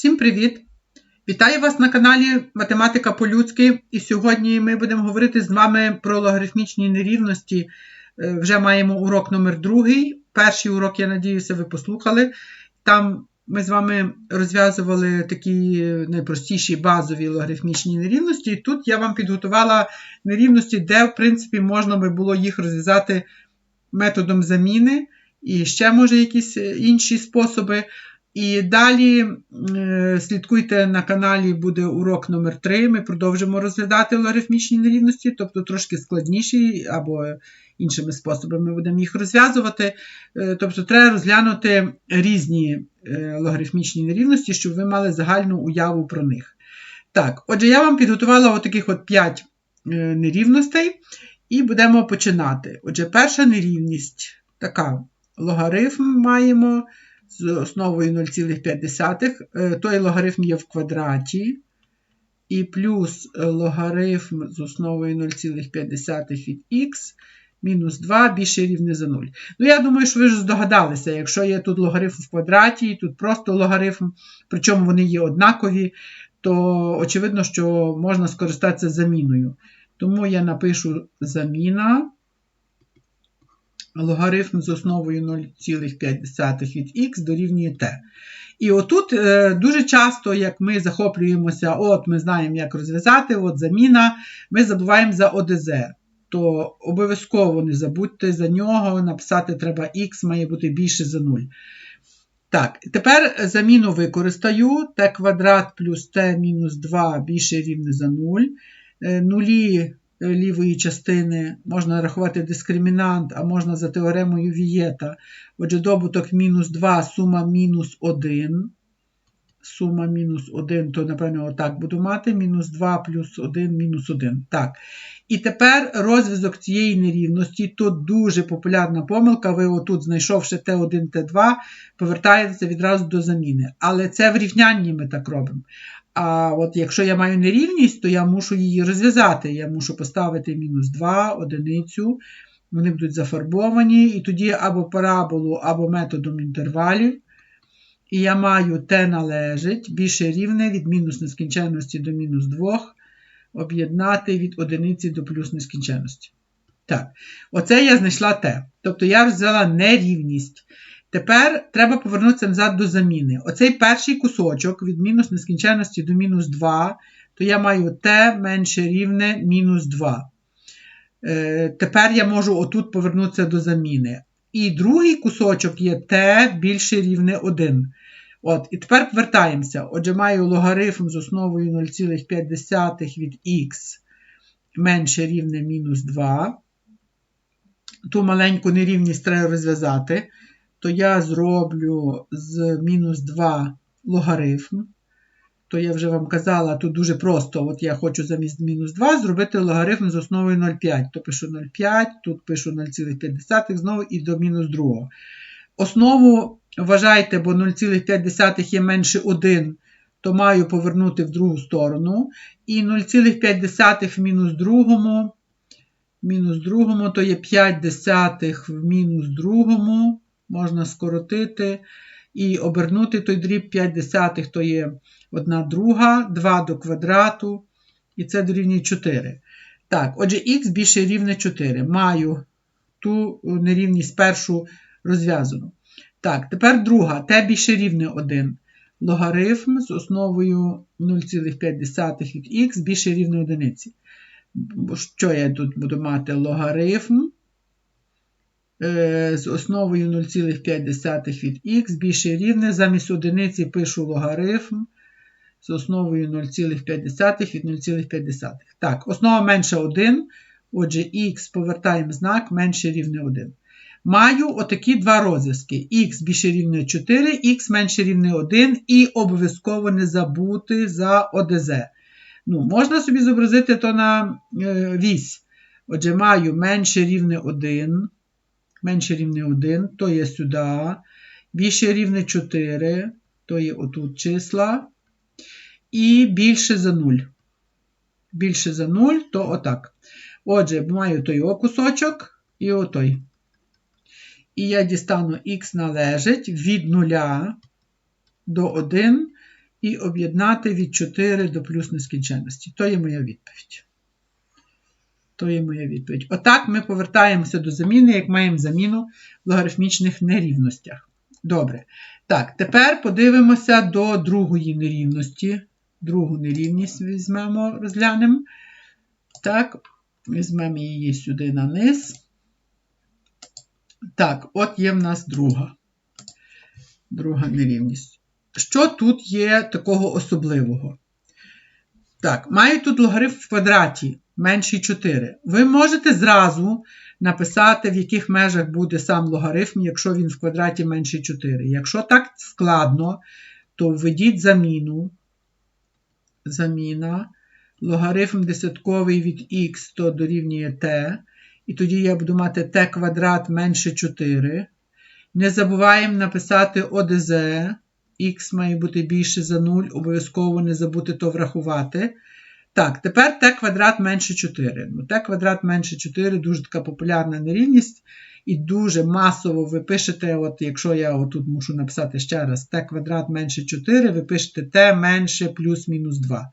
Всім привіт! Вітаю вас на каналі Математика по-людськи. І сьогодні ми будемо говорити з вами про логарифмічні нерівності. Е, Вже маємо урок номер другий. Перший урок, я надіюся, ви послухали. Там ми з вами розв'язували такі найпростіші базові логарифмічні нерівності. Тут я вам підготувала нерівності, де, в принципі, можна би було їх розв'язати методом заміни. І ще, може, якісь інші способи. І далі е, слідкуйте на каналі, буде урок номер 3 Ми продовжимо розглядати логарифмічні нерівності, тобто трошки складніші, або іншими способами будемо їх розв'язувати. Е, тобто, треба розглянути різні е, логарифмічні нерівності, щоб ви мали загальну уяву про них. Так, отже, я вам підготувала отаких от 5 нерівностей, і будемо починати. Отже, перша нерівність така: логарифм маємо з основою 0,5. Той логарифм є в квадраті. І плюс логарифм з основою 0,5 від х мінус 2 більше рівне за 0. Ну, я думаю, що ви ж здогадалися, якщо є тут логарифм в квадраті, і тут просто логарифм, причому вони є однакові, то очевидно, що можна скористатися заміною. Тому я напишу заміна логарифм з основою 0,5 від х дорівнює t. І отут е, дуже часто, як ми захоплюємося, от ми знаємо, як розв'язати, от заміна, ми забуваємо за ОДЗ. То обов'язково не забудьте за нього, написати треба х має бути більше за 0. Так, тепер заміну використаю t квадрат плюс t мінус 2 більше рівне за 0. Е, нулі лівої частини можна рахувати дискримінант, а можна за теоремою Вієта. Отже, добуток мінус 2, сума мінус 1. Сума мінус 1, то, напевно, отак буду мати. Мінус 2 плюс 1, мінус 1. Так. І тепер розв'язок цієї нерівності. Тут дуже популярна помилка. Ви отут, знайшовши Т1, Т2, повертаєтеся відразу до заміни. Але це в рівнянні ми так робимо. А от якщо я маю нерівність, то я мушу її розв'язати. Я мушу поставити мінус 2, одиницю. Вони будуть зафарбовані. І тоді або параболу, або методом інтервалів. І я маю t належить більше рівне від мінус нескінченності до мінус 2, об'єднати від одиниці до плюс нескінченності. Так, оце я знайшла t. Тобто я розв'язала нерівність. Тепер треба повернутися назад до заміни. Оцей перший кусочок від мінус нескінченності до мінус 2, то я маю t менше рівне мінус 2. Е, Тепер я можу отут повернутися до заміни. І другий кусочок є t більше рівне 1. От, І тепер повертаємося. Отже, маю логарифм з основою 0,5 від х менше рівне мінус 2. Ту маленьку нерівність треба розв'язати то я зроблю з мінус 2 логарифм. То я вже вам казала, тут дуже просто. От я хочу замість мінус 2 зробити логарифм з основою 0,5. То пишу 0,5, тут пишу 0,5 знову і до мінус 2. Основу вважайте, бо 0,5 є менше 1, то маю повернути в другу сторону. І 0,5 в мінус другому. Мінус другому, то є 5 десятих в мінус другому можна скоротити і обернути той дріб 5 десятих, то є 1 друга, 2 до квадрату, і це дорівнює 4. Так, отже, х більше рівне 4. Маю ту нерівність першу розв'язану. Так, тепер друга, t більше рівне 1. Логарифм з основою 0,5 від х більше рівне 1. Що я тут буду мати? Логарифм Е, з основою 0,5 від х більше рівне. Замість одиниці пишу логарифм з основою 0,5 від 0,5. Так, основа менше 1. Отже, х повертаємо знак менше рівне 1. Маю отакі два розв'язки. х більше рівне 4, х менше рівне 1, і обов'язково не забути за ОДЗ. Ну, Можна собі зобразити то на е, вісь. Отже, маю менше рівне 1 менше рівне 1, то є сюди. Більше рівне 4, то є отут числа. І більше за 0. Більше за 0, то отак. Отже, маю той кусочок і отой. І я дістану х належить від 0 до 1. і об'єднати від 4 до плюс нескінченності. То є моя відповідь. То є моя відповідь. Отак ми повертаємося до заміни, як маємо заміну в логарифмічних нерівностях. Добре. Так, тепер подивимося до другої нерівності. Другу нерівність візьмемо, розглянемо. Так, візьмемо її сюди на низ. Так, от є в нас друга. Друга нерівність. Що тут є такого особливого? Так, маю тут логарифм в квадраті менший 4. Ви можете зразу написати, в яких межах буде сам логарифм, якщо він в квадраті менший 4. Якщо так складно, то введіть заміну. Заміна. Логарифм десятковий від х то дорівнює t. І тоді я буду мати t квадрат менше 4. Не забуваємо написати ОДЗ. Х має бути більше за 0, обов'язково не забути то врахувати. Так, тепер t квадрат менше 4. Ну, t квадрат менше 4 дуже така популярна нерівність. І дуже масово ви пишете, от якщо я отут мушу написати ще раз, t квадрат менше 4, ви пишете t менше плюс-мінус 2.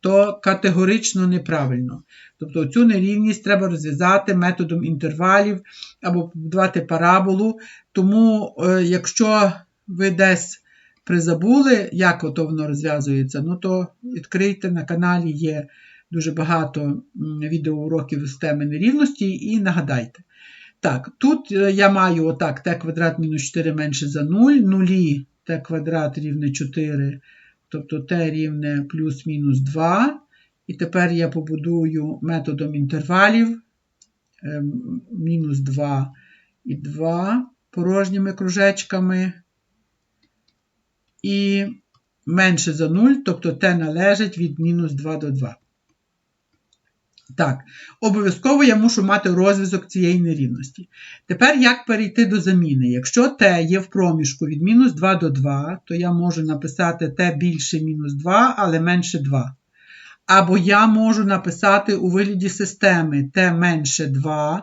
То категорично неправильно. Тобто цю нерівність треба розв'язати методом інтервалів або побудувати параболу. Тому, е, якщо ви десь призабули, як ото воно розв'язується, ну то відкрийте на каналі є дуже багато відеоуроків системи нерівності і нагадайте. Так, тут е, я маю отак t квадрат мінус 4 менше за 0, нулі t квадрат рівне 4, тобто t рівне плюс-мінус 2. І тепер я побудую методом інтервалів ем, мінус 2 і 2 порожніми кружечками і менше за 0, тобто t належить від мінус 2 до 2. Так, обов'язково я мушу мати розв'язок цієї нерівності. Тепер як перейти до заміни? Якщо t є в проміжку від мінус 2 до 2, то я можу написати t більше мінус 2, але менше 2. Або я можу написати у вигляді системи t менше 2,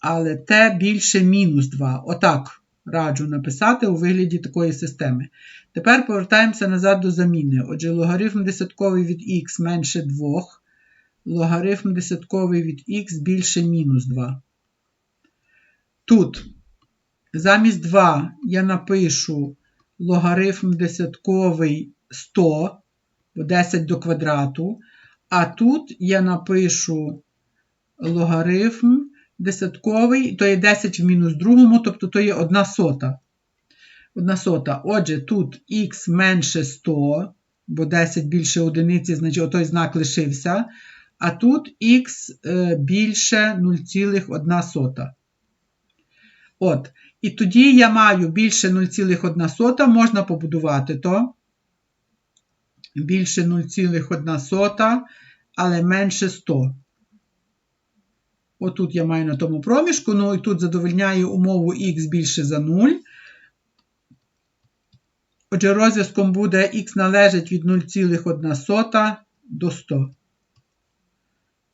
але t більше мінус 2. Отак раджу написати у вигляді такої системи. Тепер повертаємося назад до заміни. Отже, логарифм десятковий від х менше 2, логарифм десятковий від х більше мінус 2. Тут замість 2 я напишу логарифм десятковий 100, бо 10 до квадрату. А тут я напишу логарифм десятковий, то є 10 в мінус другому, тобто то є 1 сота. 1 сота. Отже, тут х менше 100, бо 10 більше одиниці, значить той знак лишився. А тут х е, більше 0,1 сота. От. І тоді я маю більше 0,1 сота, можна побудувати то. Більше 0,1 сота, але менше 100. Отут я маю на тому проміжку, ну і тут задовольняю умову х більше за 0. Отже, розв'язком буде х належить від 0,1 до 100.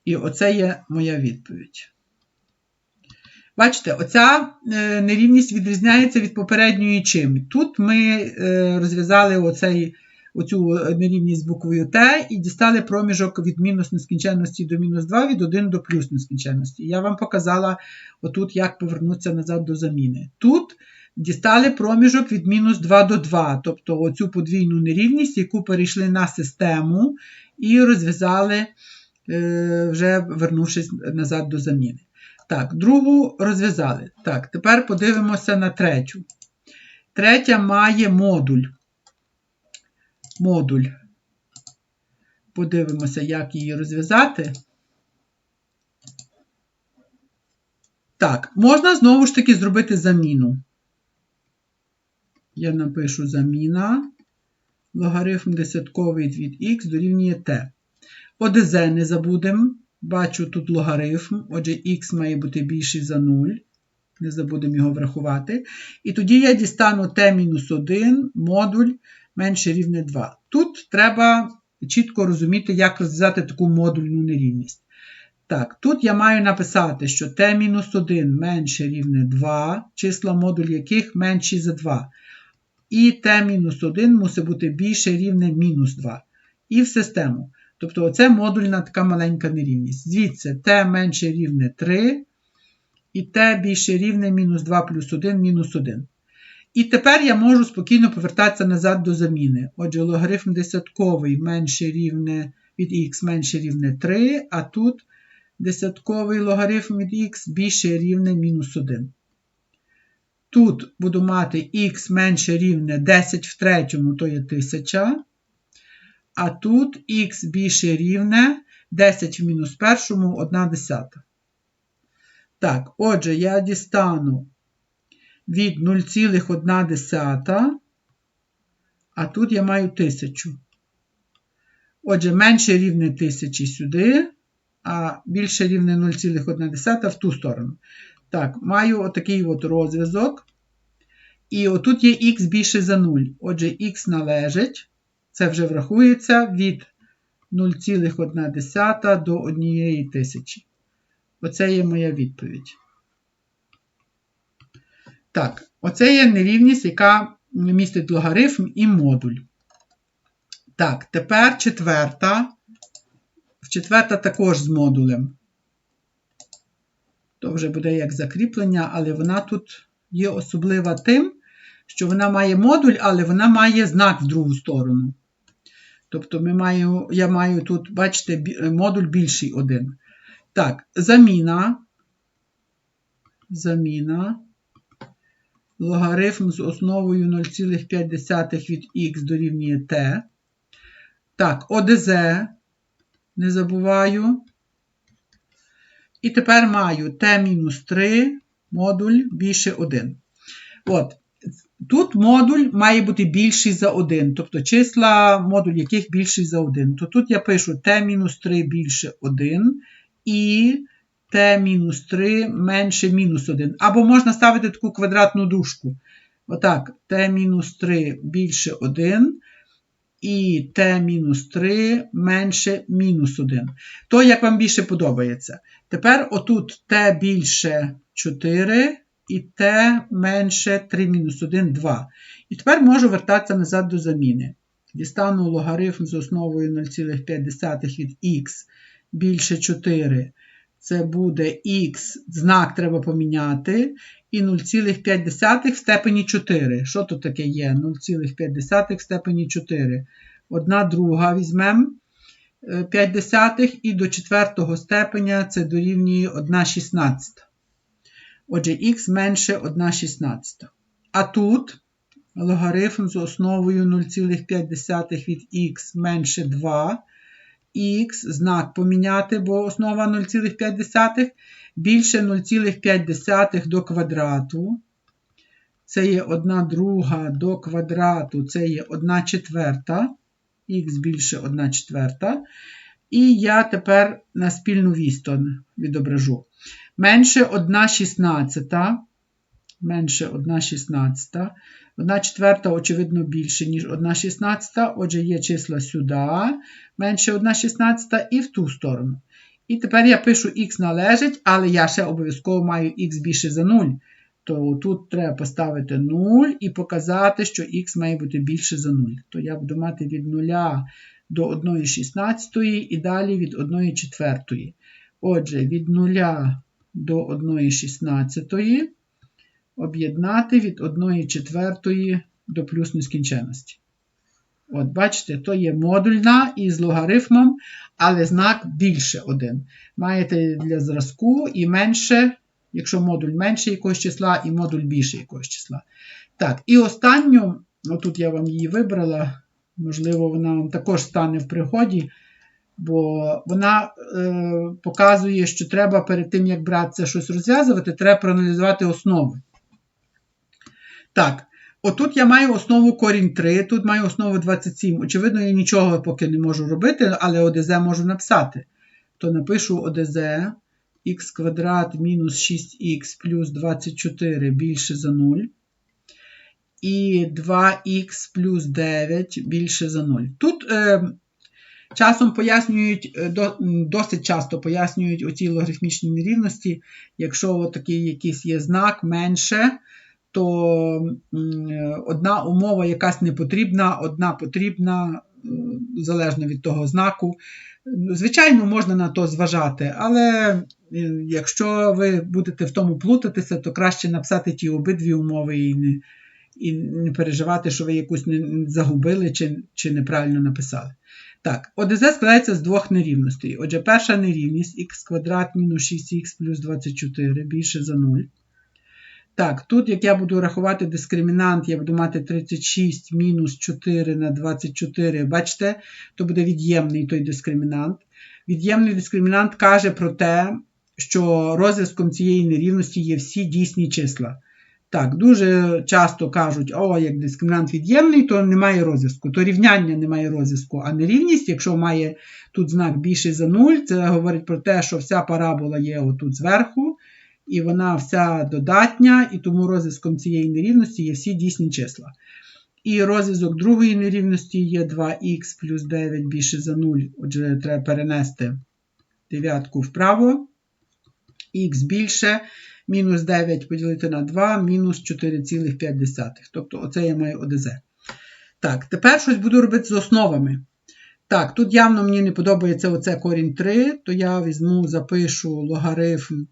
І оце є моя відповідь. Бачите, оця е, нерівність відрізняється від попередньої чим. Тут ми е, розв'язали оцей оцю нерівність з буквою Т і дістали проміжок від мінус нескінченності до мінус 2 від 1 до плюс нескінченності. Я вам показала отут, як повернутися назад до заміни. Тут дістали проміжок від мінус 2 до 2, тобто оцю подвійну нерівність, яку перейшли на систему і розв'язали, е, вже вернувшись назад до заміни. Так, другу розв'язали. Так, тепер подивимося на третю. Третя має модуль модуль. Подивимося, як її розв'язати. Так, можна знову ж таки зробити заміну. Я напишу заміна. Логарифм десятковий від х дорівнює t. ОДЗ не забудемо. Бачу тут логарифм, отже, х має бути більший за 0. Не забудемо його врахувати. І тоді я дістану t-1 модуль менше рівне 2. Тут треба чітко розуміти, як розв'язати таку модульну нерівність. Так, тут я маю написати, що t-1 менше рівне 2, числа модуль яких менші за 2. І t-1 мусить бути більше рівне мінус 2. І в систему. Тобто оце модульна така маленька нерівність. Звідси t менше рівне 3, і t більше рівне мінус 2 плюс 1 мінус 1. І тепер я можу спокійно повертатися назад до заміни. Отже, логарифм десятковий менше рівне від х менше рівне 3, а тут десятковий логарифм від х більше рівне мінус 1. Тут буду мати х менше рівне 10 в третьому, то є 1000. А тут х більше рівне 10 в мінус першому 1 десята. Так, отже, я дістану від 0,1, а тут я маю 1000. Отже, менше рівне 1000 сюди, а більше рівне 0,1 в ту сторону. Так, маю отакий от розв'язок. І отут є х більше за 0. Отже, х належить, це вже врахується від 0,1 до 1 тисячі. Оце є моя відповідь. Так, оце є нерівність, яка містить логарифм і модуль. Так, тепер четверта. Четверта також з модулем. То вже буде як закріплення, але вона тут є особлива тим, що вона має модуль, але вона має знак в другу сторону. Тобто ми маю, я маю тут, бачите, модуль більший один. Так, заміна. Заміна. Логарифм з основою 0,5 від х дорівнює t. Так, ОДЗ. Не забуваю. І тепер маю t-3 модуль більше 1. От. Тут модуль має бути більший за 1, тобто числа, модуль яких більший за 1. То тут я пишу t-3 більше 1 і t-3 менше мінус 1. Або можна ставити таку квадратну дужку. Отак, t-3 більше 1 і t-3 менше мінус 1. То, як вам більше подобається. Тепер отут t більше 4 і t менше 3 мінус 1 2. І тепер можу вертатися назад до заміни. Дістану логарифм з основою 0,5 від х більше 4. Це буде х, знак треба поміняти. І 0,5 в степені 4. Що тут таке є? 0,5 в степені 4. Одна друга візьмемо 5 десятих, і до четвертого степеня це дорівнює 1 шістнадцята. Отже, х менше 1 шістнадцята. А тут логарифм з основою 0,5 від х менше 2. Х знак поміняти, бо основа 0,5 більше 0,5 до квадрату. Це є 1 друга до квадрату, це є 1 четверта, х більше 1 четверта. І я тепер на спільну відстань відображу. Менше 1 шістнадцята, менше 1 шістнадцята. 1 четверта, очевидно, більше, ніж 1 шістнадцята. Отже, є числа сюди, менше 1 шістнадцята і в ту сторону. І тепер я пишу х належить, але я ще обов'язково маю х більше за 0. То тут треба поставити 0 і показати, що х має бути більше за 0. То я буду мати від 0 до 1 шістнадцятої і далі від 1 четвертої. Отже, від 0 до 1 шістнадцятої об'єднати від 1 четвертої до плюс нескінченності. От, бачите, то є модульна із логарифмом, але знак більше один. Маєте для зразку і менше, якщо модуль менше якогось числа, і модуль більше якогось числа. Так, і останню, отут я вам її вибрала, можливо, вона вам також стане в пригоді, бо вона е, показує, що треба перед тим, як братися щось розв'язувати, треба проаналізувати основи. Так, отут я маю основу корінь 3, тут маю основу 27. Очевидно, я нічого поки не можу робити, але ОДЗ можу написати. То напишу ОДЗ х квадрат мінус 6х плюс 24 більше за 0. І 2х плюс 9 більше за 0. Тут е, часом пояснюють, е, до, досить часто пояснюють оці логарифмічні нерівності, якщо такий якийсь є знак менше то одна умова якась не потрібна, одна потрібна, залежно від того знаку. Звичайно, можна на то зважати, але якщо ви будете в тому плутатися, то краще написати ті обидві умови і не і не переживати, що ви якусь не загубили чи чи неправильно написали. Так, ОДЗ складається з двох нерівностей. Отже, перша нерівність х квадрат мінус 6х плюс 24 більше за 0. Так, тут, як я буду рахувати дискримінант, я буду мати 36 мінус 4 на 24. Бачите, то буде від'ємний той дискримінант. Від'ємний дискримінант каже про те, що розв'язком цієї нерівності є всі дійсні числа. Так, дуже часто кажуть, о, як дискримінант від'ємний, то немає розв'язку. То рівняння немає розв'язку, а нерівність, якщо має тут знак більший за 0, це говорить про те, що вся парабола є отут зверху, і вона вся додатня, і тому розв'язком цієї нерівності є всі дійсні числа. І розв'язок другої нерівності є 2х плюс 9 більше за 0. Отже, треба перенести дев'ятку вправо, х більше мінус 9 поділити на 2, мінус 4,5. Тобто, оце я маю ОДЗ. Так, тепер щось буду робити з основами. Так, тут явно мені не подобається оце корінь 3, то я візьму, запишу логарифм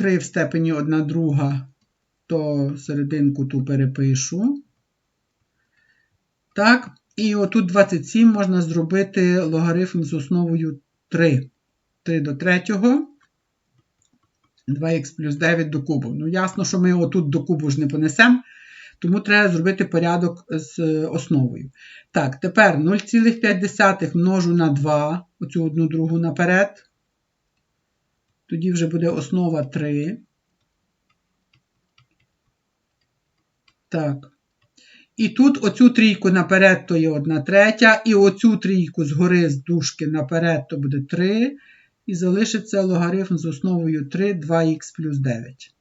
3 в степені 1 друга, то серединку ту перепишу. Так, і отут 27 можна зробити логарифм з основою 3. 3 до 3. 2х плюс 9 до кубу. Ну, ясно, що ми його тут до кубу ж не понесемо, тому треба зробити порядок з основою. Так, тепер 0,5 множу на 2, оцю одну другу наперед. Тоді вже буде основа 3. Так. І тут оцю трійку наперед, то є 1 третя, і оцю трійку згори з дужки наперед, то буде 3 і залишиться логарифм з основою 3 2х плюс 9.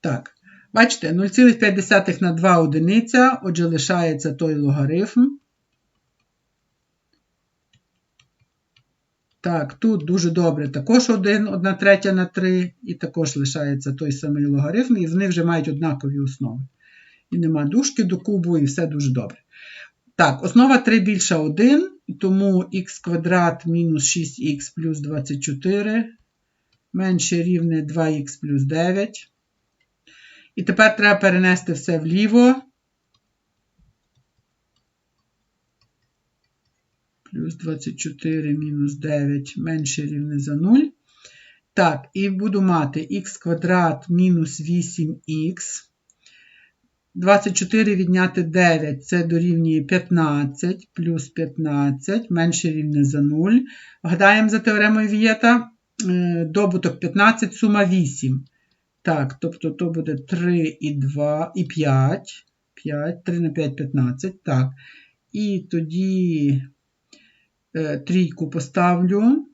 Так, бачите, 0,5 на 2 одиниця, отже, лишається той логарифм. Так, тут дуже добре також 1, 1 третя на 3, і також лишається той самий логарифм, і вони вже мають однакові основи. І нема дужки до кубу, і все дуже добре. Так, основа 3 більша 1, тому х квадрат мінус 6х плюс 24 менше рівне 2х плюс 9. І тепер треба перенести все вліво. Плюс 24 мінус 9 менше рівне за 0. Так, і буду мати х квадрат мінус 8х 24 відняти 9 це дорівнює 15 плюс 15 менше рівне за 0. Гадаємо за теоремою Вієта. Е, добуток 15, сума 8. Так, тобто то буде 3 і 2 і 5. 5, 3 на 5 15. Так. І тоді трійку поставлю.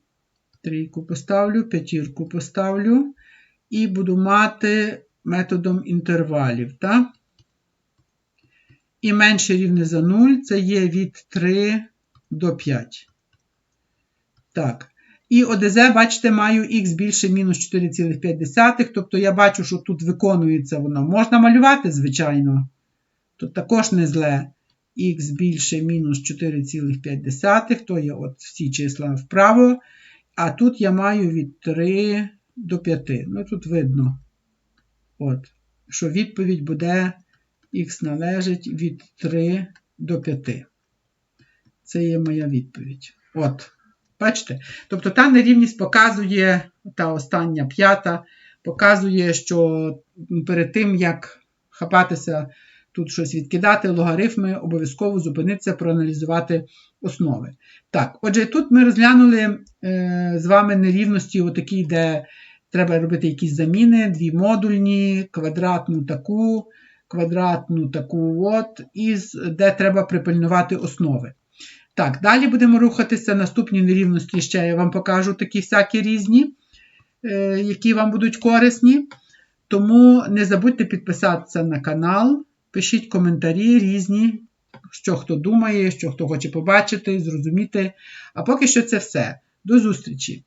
Трійку поставлю, п'ятірку поставлю. І буду мати методом інтервалів. так? і менше рівне за 0 це є від 3 до 5. Так. І ОДЗ, бачите, маю х більше мінус 4,5. Тобто я бачу, що тут виконується воно. Можна малювати, звичайно. Тут також не зле. Х більше мінус 4,5, то є от всі числа вправо. А тут я маю від 3 до 5. Ну, тут видно, от, що відповідь буде х належить від 3 до 5. Це є моя відповідь. От, бачите? Тобто та нерівність показує, та остання п'ята, показує, що перед тим, як хапатися тут щось відкидати, логарифми, обов'язково зупинитися, проаналізувати основи. Так, отже, тут ми розглянули е, з вами нерівності, отакі, де треба робити якісь заміни, дві модульні, квадратну таку квадратну таку от, із, де треба припильнувати основи. Так, далі будемо рухатися. Наступні нерівності ще я вам покажу такі всякі різні, е, які вам будуть корисні. Тому не забудьте підписатися на канал, пишіть коментарі різні, що хто думає, що хто хоче побачити, зрозуміти. А поки що це все. До зустрічі!